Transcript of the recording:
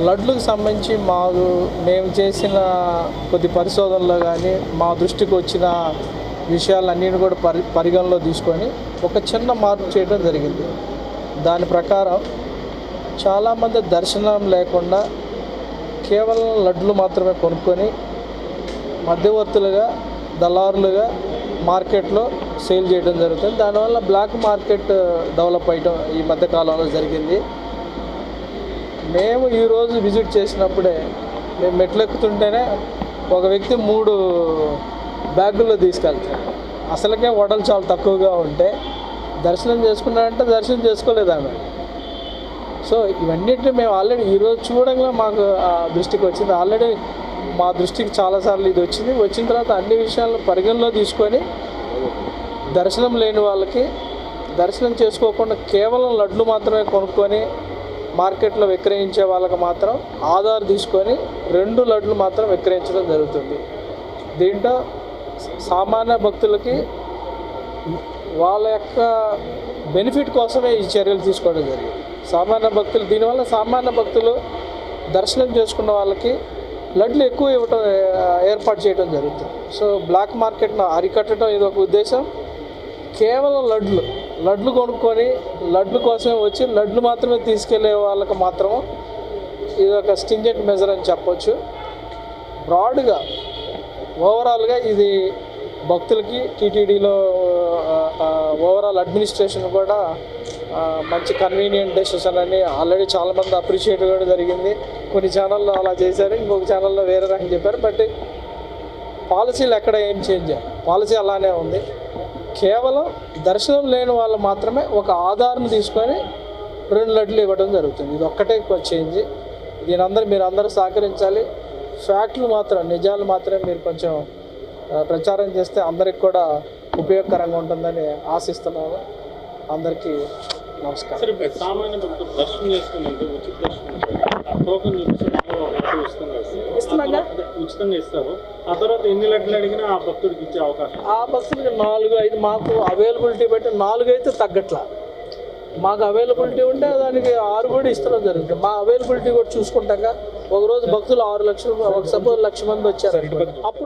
లడ్లకు సంబంధించి మాకు మేము చేసిన కొద్ది పరిశోధనలో కానీ మా దృష్టికి వచ్చిన విషయాలన్నిటిని కూడా పరి పరిగణలో తీసుకొని ఒక చిన్న మార్పు చేయడం జరిగింది. దాని ప్రకారం చాలామంది దర్శనం లేకుండా కేవలం లడ్లు మాత్రమే కొనుక్కొని మధ్యవర్తులుగా దళారులుగా మార్కెట్లో సేల్ చేయడం జరుగుతుంది. దానివల్ల బ్లాక్ మార్కెట్ డెవలప్ అయ్యడం ఈ మధ్య కాలంలో జరిగింది. మేము ఈరోజు విజిట్ చేసినప్పుడే మేము మెట్లు ఎక్కుతుంటేనే ఒక వ్యక్తి మూడు బ్యాగుల్లో తీసుకెళ్తాడు. అసలుకే వడలు చాలా తక్కువగా ఉంటే దర్శనం చేసుకున్నాడంటే దర్శనం చేసుకోలేదు ఆమె. సో ఇవన్నిటిని మేము ఆల్రెడీ ఈరోజు చూడంగా మాకు ఆ దృష్టికి వచ్చింది. ఆల్రెడీ మా దృష్టికి చాలాసార్లు ఇది వచ్చింది. వచ్చిన తర్వాత అన్ని విషయాలను పరిగణలో తీసుకొని దర్శనం లేని వాళ్ళకి దర్శనం చేసుకోకుండా కేవలం లడ్లు మాత్రమే కొనుక్కొని మార్కెట్లో విక్రయించే వాళ్ళకి మాత్రం ఆధార్ తీసుకొని రెండు లడ్లు మాత్రం విక్రయించడం జరుగుతుంది. దీంట్లో సామాన్య భక్తులకి వాళ్ళ యొక్క బెనిఫిట్ కోసమే ఈ చర్యలు తీసుకోవడం జరిగింది. సామాన్య భక్తులు దీనివల్ల సామాన్య భక్తులు దర్శనం చేసుకున్న వాళ్ళకి లడ్లు ఎక్కువ ఇవ్వటం ఏర్పాటు చేయడం జరుగుతుంది. సో బ్లాక్ మార్కెట్ను అరికట్టడం ఇది ఒక ఉద్దేశం. కేవలం లడ్లు లడ్లు కొనుక్కొని లడ్లు కోసమే వచ్చి లడ్లు మాత్రమే తీసుకెళ్ళే వాళ్ళకి మాత్రం ఇది ఒక స్టింజెంట్ మెజర్ అని చెప్పొచ్చు. బ్రాడ్గా ఓవరాల్గా ఇది భక్తులకి టీటీడీలో ఓవరాల్ అడ్మినిస్ట్రేషన్ కూడా మంచి కన్వీనియంట్ డెసిషన్ అని ఆల్రెడీ చాలామంది అప్రిషియేట్ కూడా జరిగింది. కొన్ని ఛానల్లో అలా చేశారు ఇంకొక ఛానల్లో వేరే రకం చెప్పారు బట్ పాలసీలు ఎక్కడ ఏం చేంజ్ పాలసీ అలానే ఉంది. కేవలం దర్శనం లేని వాళ్ళు మాత్రమే ఒక ఆధారం తీసుకొని రెండు లడ్లు ఇవ్వడం జరుగుతుంది. ఇది ఒక్కటే చేంజ్. దీని అందరూ మీరు అందరూ సహకరించాలి. ఫ్యాక్ట్లు మాత్రం నిజాలు మాత్రమే మీరు కొంచెం ప్రచారం చేస్తే అందరికి కూడా ఉపయోగకరంగా ఉంటుందని ఆశిస్తున్నాము అందరికీ నమస్కారం. సామాన్య భక్తులు దర్శనం చేసుకున్నందుకు ఉచిత దర్శనం. ఆ టోకెన్ చూపిస్తే ఉచితంగా ఇస్తారు. ఇస్తున్నాగా? ఆ తర్వాత ఉచితంగా ఇస్తారు. ఆ తర్వాత ఎన్ని లడ్లు అడిగినా ఆ భక్తుడికి ఇచ్చే అవకాశం ఆ భక్తులకి నాలుగు ఐదు మాకు అవైలబిలిటీ బట్టి నాలుగు అయితే తగ్గట్లా. మాకు అవైలబిలిటీ ఉంటే దానికి ఆరు కూడా ఇస్తడం జరుగుతుంది. మా అవైలబిలిటీ కూడా చూసుకుంటాక ఒక రోజు భక్తులు ఆరు లక్షలు ఒక సపోజ్ లక్ష మంది వచ్చారు. అప్పుడు